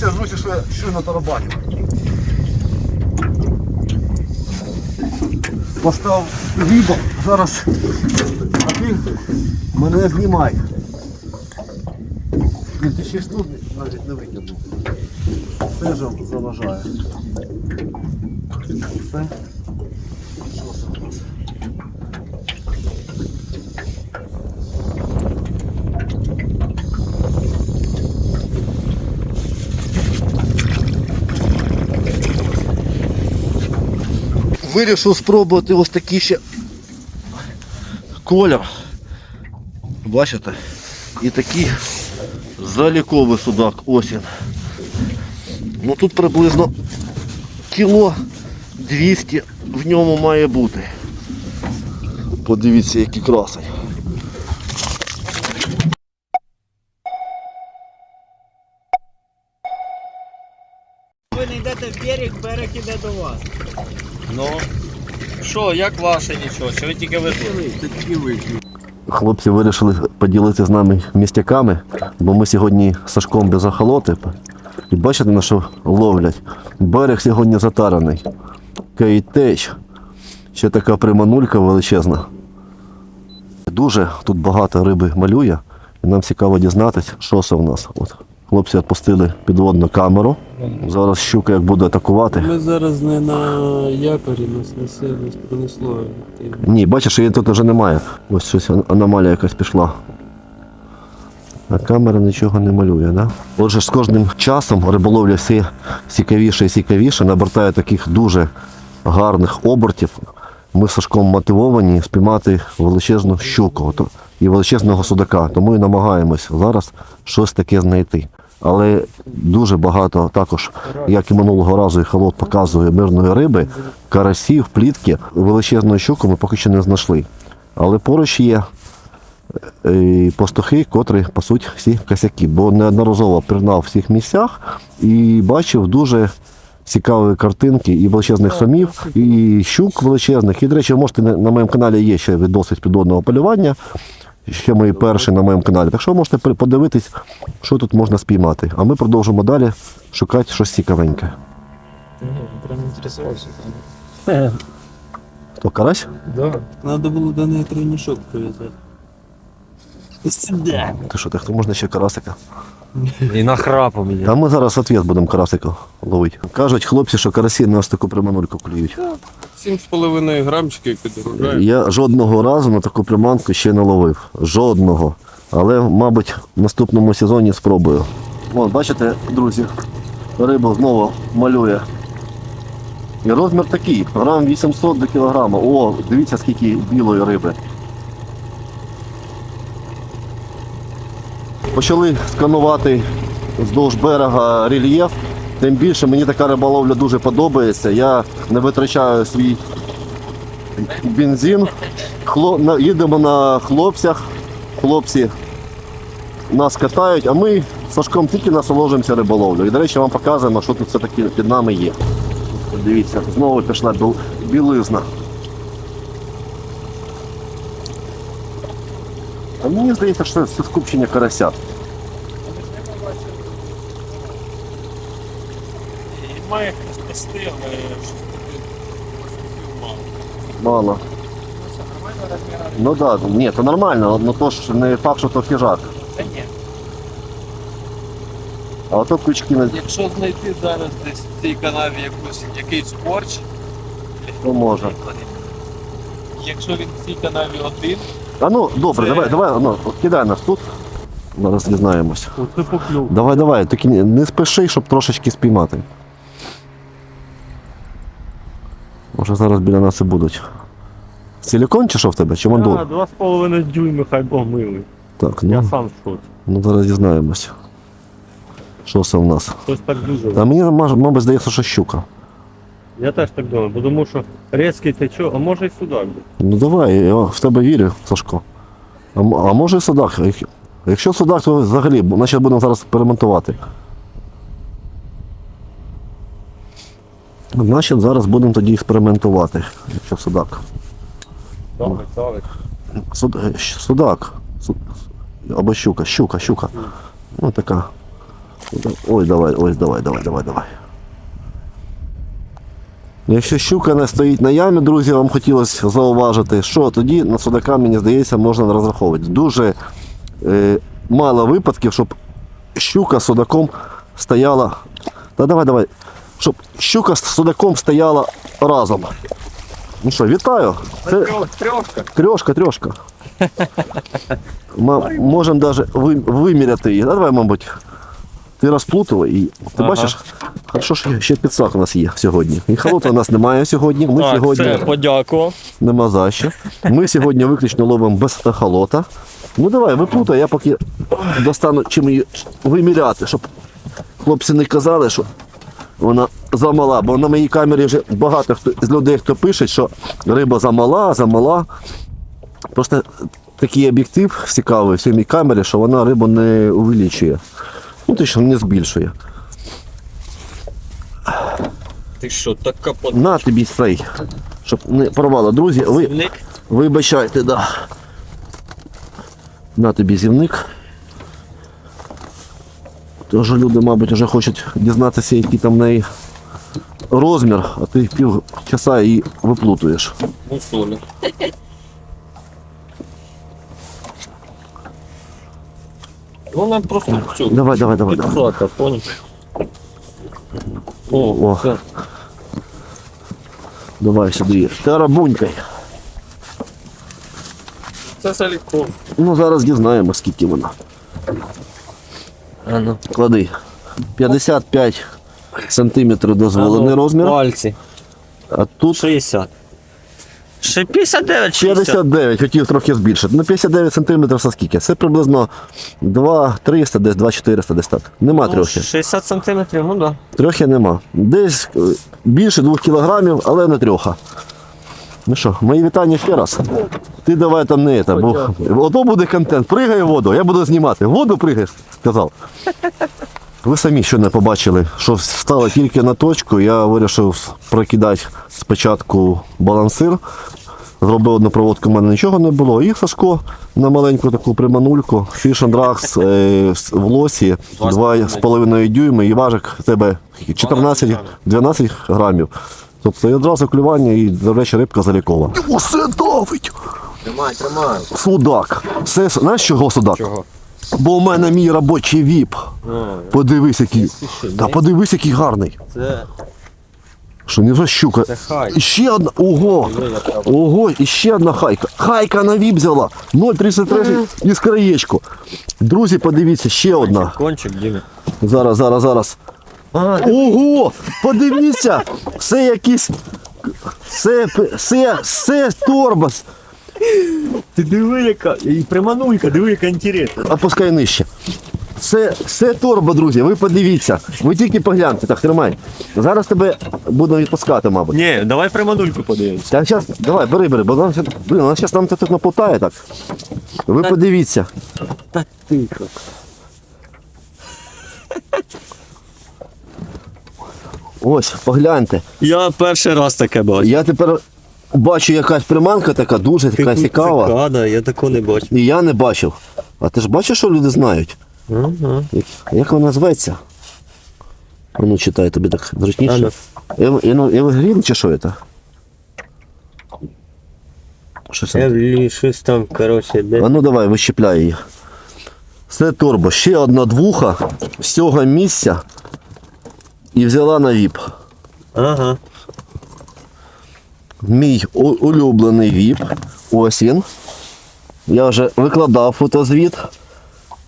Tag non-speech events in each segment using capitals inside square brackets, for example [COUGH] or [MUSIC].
Дивіться, друзі, що щойно тарабанів. Постав вібо, зараз а ти мене знімає. Ти ще штук навіть не викинув. Теж заважає. Все. Вирішив спробувати ось такий ще колір. Бачите? І такий заліковий судак осінь. Ну тут приблизно кіло 200 в ньому має бути. Подивіться, який красень. Ви не йдете в берег, берег іде до вас. Ну, що, як ваше нічого? Чи ви тільки ви тут? Хлопці вирішили поділитися з нами містяками, бо ми сьогодні з Сашком без охолоти. І бачите, на що ловлять. Берег сьогодні затараний. Кейтеч. Ще така приманулька величезна. Дуже тут багато риби малює. І нам цікаво дізнатися, що це в нас. От. Хлопці відпустили підводну камеру. Зараз щука як буде атакувати. Ми зараз не на якорі, нас несе, нас принесло. Ні, бачиш, її тут вже немає. Ось щось аномалія якась пішла. А камера нічого не малює, да? Отже, з кожним часом риболовля все цікавіше і цікавіше, набертає таких дуже гарних обертів. Ми з Сашком мотивовані спіймати величезну щуку і величезного судака. Тому і намагаємось зараз щось таке знайти. Але дуже багато також, як і минулого разу, і холод показує мирної риби, карасів, плітки, величезної щуки ми поки що не знайшли. Але поруч є е, пастухи, котрі пасуть всі косяки, бо неодноразово пірнав в всіх місцях і бачив дуже цікаві картинки і величезних самів, і щук величезних. І, до речі, можете на моєму каналі є ще відоси з підводного полювання. Ще мої перші на моєму каналі. Так що можете подивитись, що тут можна спіймати. А ми продовжимо далі шукати щось цікавеньке. Прям інтересувався. Хто карась? Да. Надо було до неї тройнішок прив'язати. Сюда. Ти що, так то можна ще карасика? І нахрапом є. А ми зараз ответ будемо карасика ловити. Кажуть хлопці, що карасі на ось таку приманульку клюють. 7,5 грамчиків підгружає. Я жодного разу на таку приманку ще не ловив. Жодного. Але, мабуть, в наступному сезоні спробую. От, бачите, друзі, риба знову малює. І розмір такий, грам 800 до кілограма. О, дивіться, скільки білої риби. Почали сканувати вздовж берега рельєф. Тим більше мені така риболовля дуже подобається. Я не витрачаю свій бензин. Хло... Їдемо на хлопцях. Хлопці нас катають, а ми з Сашком тільки насолоджуємося риболовлею. І, до речі, вам показуємо, що тут все-таки під нами є. Дивіться, знову пішла біл- білизна. А мені здається, що це скупчення карася. Має спасти, але щось мало. Мало. Ну так, да, ні, то нормально, але то ж не факт, що то хижак. Та ні. А ото крючки на Якщо знайти зараз десь в цій канаві якусь, якийсь корч, то може. якщо він в цій канаві один, А ну, добре, Це- давай, давай, ну, от кидай нас тут. Зараз дізнаємось. оце поклюв. Давай, давай, тільки не- не спіши, щоб трошечки спіймати. Може зараз біля нас і будуть. Силікон чи що в тебе? Чи мандул? два з половиною дюйми хай Бог милий. Так, Я ну, сам в шоці. ну зараз дізнаємось. Що це в нас? Щось так дуже. А мені, маж- мабуть, здається, що щука. Я теж так думаю, бо тому що різкий течо, а може і судак буде. Ну давай, я в тебе вірю, Сашко. А, м- а може і судак. Як- Якщо судак, то взагалі, бо- значить будемо зараз експериментувати. Значить, зараз будемо тоді експериментувати, якщо судак. Давай. Суд, е, судак. Суд, або щука, щука, щука. Ну така. Ой, давай, ось, давай, давай, давай, давай. Якщо щука не стоїть на ямі, друзі, вам хотілося зауважити, що тоді на судака, мені здається, можна розраховувати. Дуже е, мало випадків, щоб щука судаком стояла. Та давай, давай. Щоб щука з судаком стояла разом. Ну що, вітаю. Це Трьошка. трьошка, трьошка. Ми можемо навіть виміряти її. Давай, мабуть, ти розплутувай і ти Ага. бачиш, хорошо, що ще підсак у нас є сьогодні. І халута у нас немає сьогодні. Ми Так, сьогодні все, подякував. нема за що. Ми сьогодні виключно ловимо без ехолота. Ну давай, виплутай, я поки достану чим її виміряти, щоб хлопці не казали, що вона замала. Бо на моїй камері вже багато хто з людей, хто пише, що риба замала, замала. Просто такий об'єктив цікавий в цій камері, що вона рибу не увеличує. Ну, ти що не збільшує. Ти що, така На тобі спрей, щоб не порвало. Друзі, ви? Вибачайте, да. На тобі зівник. Тож люди, мабуть, вже хочуть дізнатися, який там в неї розмір, а ти пів часа її виплутуєш. Ну, солі. Вона просто цю. Давай, давай, давай, давай. Підсака, понял? О, О. все. Давай сюди її. Тарабунькай. Це силікон. Ну зараз дізнаємо, скільки вона. А ну. Клади. 55 сантиметрів дозволений розмір, Пальці. а тут 60. Ще 59 60. 59, хотів трохи збільшити. Ну 59 сантиметрів це скільки? Це приблизно 2 300, десь 2 400, десь так. Нема Ну, трьохи. 60 сантиметрів, ну да. Трьохи нема. Десь е, більше 2 кілограмів, але не трьоха. Ну що, мої вітання ще раз. Ти давай там не це, бо ото буде контент. Пригай в воду, я буду знімати. В воду пригаєш, сказав. Ви самі що не побачили, що стало тільки на точку. Я вирішив прокидати спочатку балансир. Зробив одну проводку, в мене нічого не було. І Сашко на маленьку таку приманульку, Fish and Drags, е, в лосі 2,5 дюйми і важик тебе 14-12 грамів. Тобто і одразу клювання і, до речі, рибка залікована. Усе давить! Тримай, тримай. Судак. Це, знаєш чого судак? Чого? Бо у мене мій робочий віп. Подивись, який. Та подивись, який гарний. Це, Що не вже щука. це хай. І ще одна. Ого! Ого, і ще одна хайка. Хайка на віп взяла. 0,33 із краєчку. Друзі, подивіться, ще одна. Кончик, Діми. Зараз, зараз, зараз. Ого! [LAUGHS] Подивіться! Це якийсь. Це, це, це торбас. Ти диви, яка. І приманулька, диви, яка інтересна. Опускай нижче. Це, це торба, друзі, ви подивіться. Ви тільки погляньте, так, тримай. Зараз тебе буду відпускати, мабуть. Ні, давай приманульку подивимось. Та зараз, давай, бери, бери, бо вона, блін, вона зараз нам тут наплутає так. Ви подивіться. Та тихо. Ось, погляньте. Я перший раз таке бачу. Я тепер бачу якась приманка така, дуже така цікава. Цикада, я такого не бачу. І я не бачив. А ти ж бачиш, що люди знають? Ага. Як, як вона зветься? А ну читай тобі так зручніше. Ев- Ев- Евгрін чи що це? Щось там. Евлі, щось там, коротше, де. А ну давай, вищепляй її. Це торбо. Ще одна двуха з цього місця і взяла на віп. Ага. Мій улюблений віп. Ось він. Я вже викладав фотозвіт,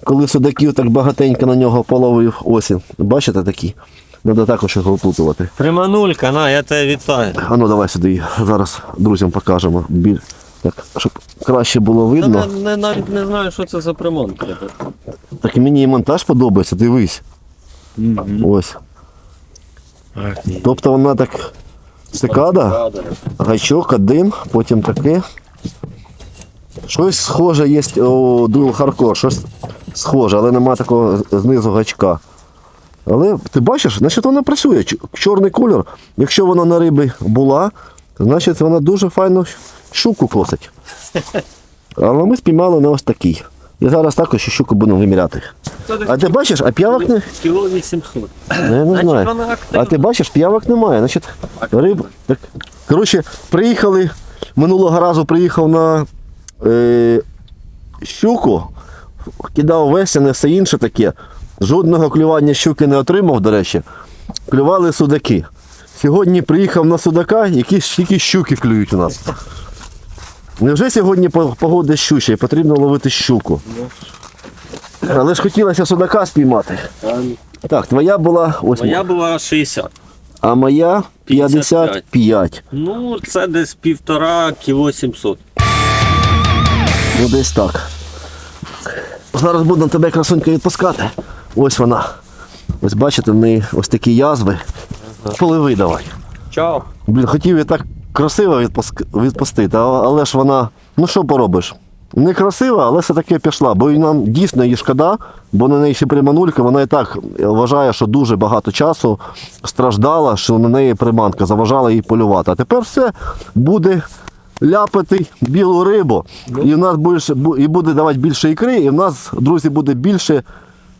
коли судаків так багатенько на нього половив. Ось він. Бачите такі? Треба також його виплутувати. Приманулька, на, я тебе вітаю. А ну давай сюди зараз друзям покажемо. Біль. Так, щоб краще було Я видно. не, не, навіть не знаю, що це за приманка. Так мені і монтаж подобається, дивись. Ось. Тобто вона так цикада, гачок один, потім таке. Щось схоже є у Dual Hardcore, щось схоже, але нема такого знизу гачка. Але ти бачиш, значить вона працює. Чорний кольор, якщо вона на рибі була, значить вона дуже файну щуку косить. [LAUGHS] Але ми спіймали на ось такий. І зараз також щуку будемо виміряти. А ти бачиш, а п'явок не. Кіло 800. Ну, Я не знаю. А ти бачиш, п'явок немає. Значить, риб. Так. Коротше, приїхали. Минулого разу приїхав на е, щуку, кидав весяне, все інше таке. Жодного клювання щуки не отримав, до речі. Клювали судаки. Сьогодні приїхав на судака, якісь тільки щуки клюють у нас. Невже сьогодні по- погода щуча і потрібно ловити щуку? Але ж хотілося судака спіймати. Так, твоя була ось. Моя була 60. А моя 55. Ну, це десь півтора кіло 700. Ну десь так. Зараз буду на тебе красунька відпускати. Ось вона. Ось бачите, в неї ось такі язви. Поливи давай. Чао. Блін, хотів я так красиво відпустити, але ж вона, ну що поробиш? Не красива, але все-таки пішла. Бо і нам дійсно її шкода, бо на неї ще приманулька, вона і так вважає, що дуже багато часу страждала, що на неї приманка заважала їй полювати. А тепер все буде ляпати білу рибу. І в нас більше і буде давати більше ікри, і в нас, друзі, буде більше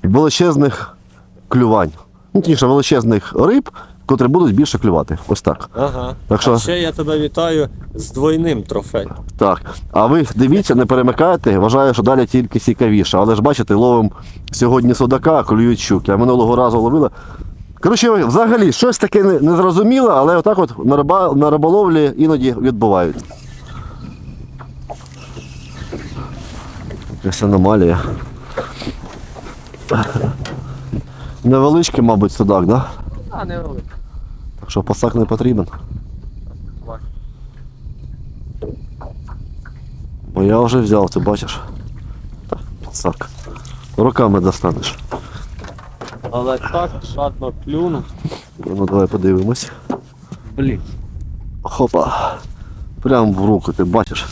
величезних клювань. Ну, точніше, величезних риб, котрі будуть більше клювати. Ось так. Ага. Так що- А ще я тебе вітаю з двойним трофеєм. Так. А ви дивіться, не перемикайте. Вважаю, що далі тільки цікавіше. Але ж бачите, ловимо сьогодні судака, а клюють щуки. А минулого разу ловили. Коротше, взагалі, щось таке незрозуміле, але отак от на, риба, на риболовлі іноді відбувається. Якась аномалія. Невеличкий, мабуть, судак, так? Да? А, не великий. Так що пасак не потрібен. Бо я вже взяв, ти бачиш. Так, пасак. Руками достанеш. Але так шатно клюнув. Ну давай подивимось. Блін. Хопа. Прям в руку, ти бачиш.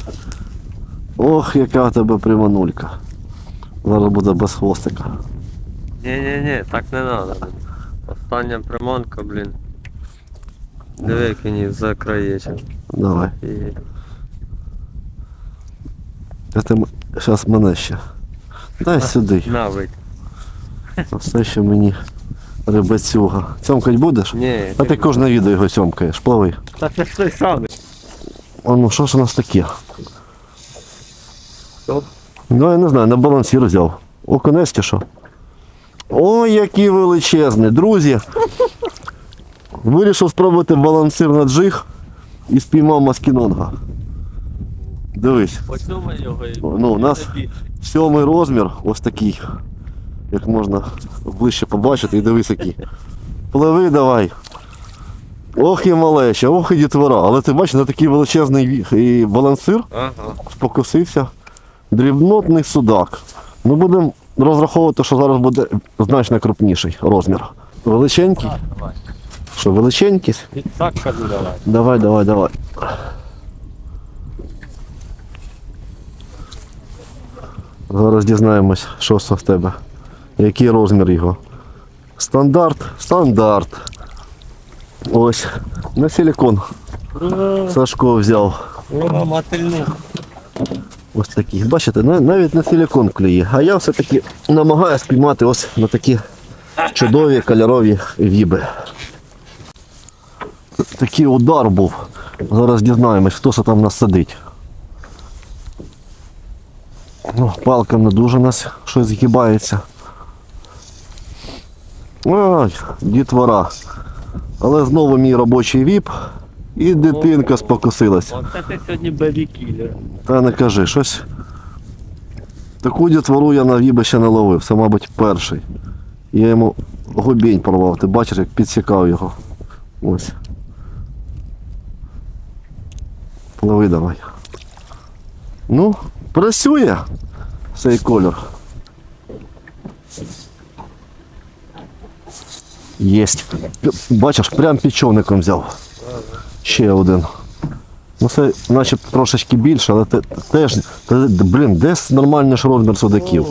Ох, яка в тебе приманулька. Зараз буде без хвостика. Ні-ні-ні, так не треба. Остання приманка, блін. Диви, як він її закраєчив. Давай. Зараз мене ще. Дай сюди. На вить. А Все ще мені рибацюга. Цьомкать будеш? Ні. А ти кожне відео його цьомкаєш, плави. Та це ж той самий. А ну що ж у нас таке? Що? Ну я не знаю, на балансір взяв. Оконець чи що? Ой, який величезний, друзі. Вирішив спробувати балансир на джиг і спіймав маскінонга. Дивись, Ну, у нас- сьомий розмір, ось такий. Як можна ближче побачити і дивись який. Пливи давай. Ох і малеча, ох і дітвора. Але ти бачиш, на такий величезний і балансир Ага. покусився. Дрібнотний судак. Ми будемо розраховувати, що зараз буде значно крупніший розмір. Величенький. Що, величенький? Підсакка давай. Давай, давай, давай. Зараз дізнаємось, що це в тебе. Який розмір його. Стандарт, стандарт. Ось. На силикон Сашко взяв. Ось такий. Бачите, навіть на силикон клює. А я все-таки намагаюся спіймати ось на такі чудові кольорові віби. Такий удар був. Зараз дізнаємось, хто це там нас сидить. Ну, палка не дуже нас щось згибається. Ой, дітвора. Але знову мій робочий віп. І дитинка спокусилась. Оце ти сьогодні бебі-кілер. Та не кажи, щось. Таку дітвору я на віби ще не ловив, це, мабуть, перший. Я йому губінь порвав, ти бачиш, як підсікав його. Ось. Пливи давай. Ну, працює цей кольор. Єсть. Бачиш, прям пічовником взяв. Ще один. Ну це наче трошечки більше, але те, теж, те, блін, десь нормальний ж розмір судаків.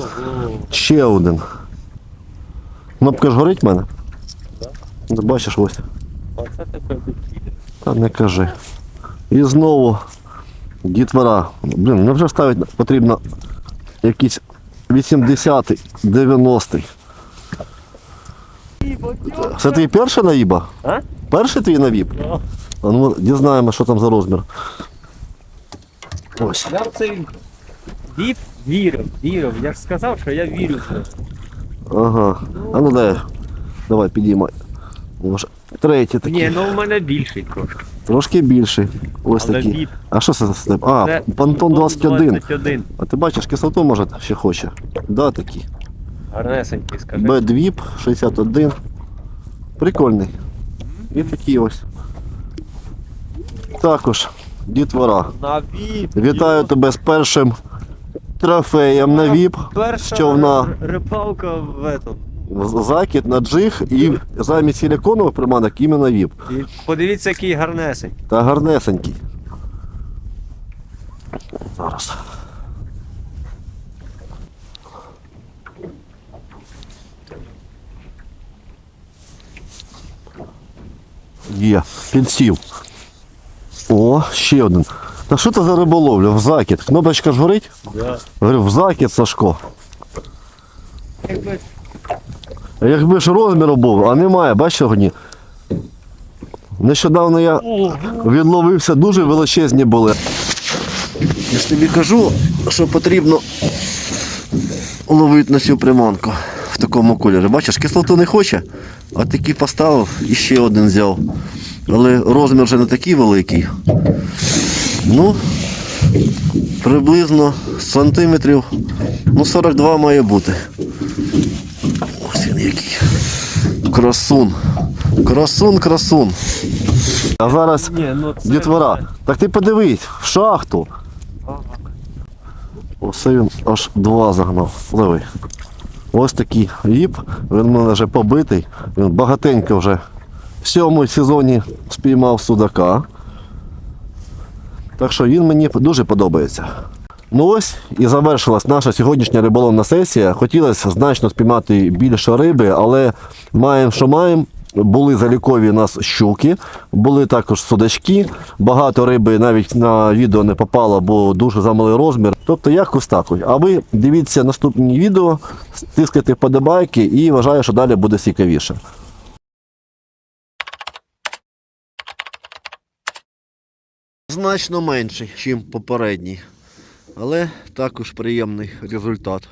Ще один. Кнопка ж горить в мене? Ну, бачиш ось. Оце ти бебі-кілер. Та не кажи. І знову дітвора. Блін, невже ставити потрібно якісь 80-й, 90-й. Це твій перший наїба? А? Перший твій навіб? А ну, дізнаємо, що там за розмір. Ось. Я в цей віп вірив, вірив. Я ж сказав, що я вірю в це. Ага. А ну дай. Давай, підіймай. Може, Третій такий. Ні, ну в мене більший трошки. Трошки більший. Ось Але такий. віп. А що це за степ? А, Це пантон 21. 21. А ти бачиш, кислоту може ще хоче. Да, такий. Гарнесенький, скажи. Бедвіп 61. Прикольний. І такий ось. Також дітвора. На віп. Вітаю тебе з першим трофеєм на віп. Перша з човна. р- рибалка в этом. З- Закид на джиг і замість силіконових приманок іменно віп. І подивіться, який гарнесень. Та гарнесенький. Зараз. Є, підсів. О, ще один. Та що це за риболовля? В закид. Кнопочка ж горить? Да. Говорю, в закид, Сашко. Якби ж розміру був, а немає, бачиш сьогодні? Нещодавно я відловився, дуже величезні були. Я ж тобі кажу, що потрібно ловити на цю приманку в такому кольорі. Бачиш, кислоту не хоче, а такий поставив і ще один взяв. Але розмір вже не такий великий. Ну, приблизно сантиметрів ну, 42 має бути. Він який. Красун. Красун, красун. А зараз ні, ну це. дітвора. Так ти подивись, в шахту. Оце він аж два загнав. Лови. Ось такий віп. Він в мене вже побитий. Він багатенько вже в сьомому сезоні спіймав судака. Так що він мені дуже подобається. Ну ось і завершилась наша сьогоднішня риболовна сесія. Хотілося значно спіймати більше риби, але маємо, що маємо. Були залікові у нас щуки, були також судачки. Багато риби навіть на відео не попало, бо дуже замалий розмір. Тобто якось так. А ви дивіться наступні відео, стискайте вподобайки і вважаю, що далі буде цікавіше. Значно менший, ніж попередній, але також приємний результат.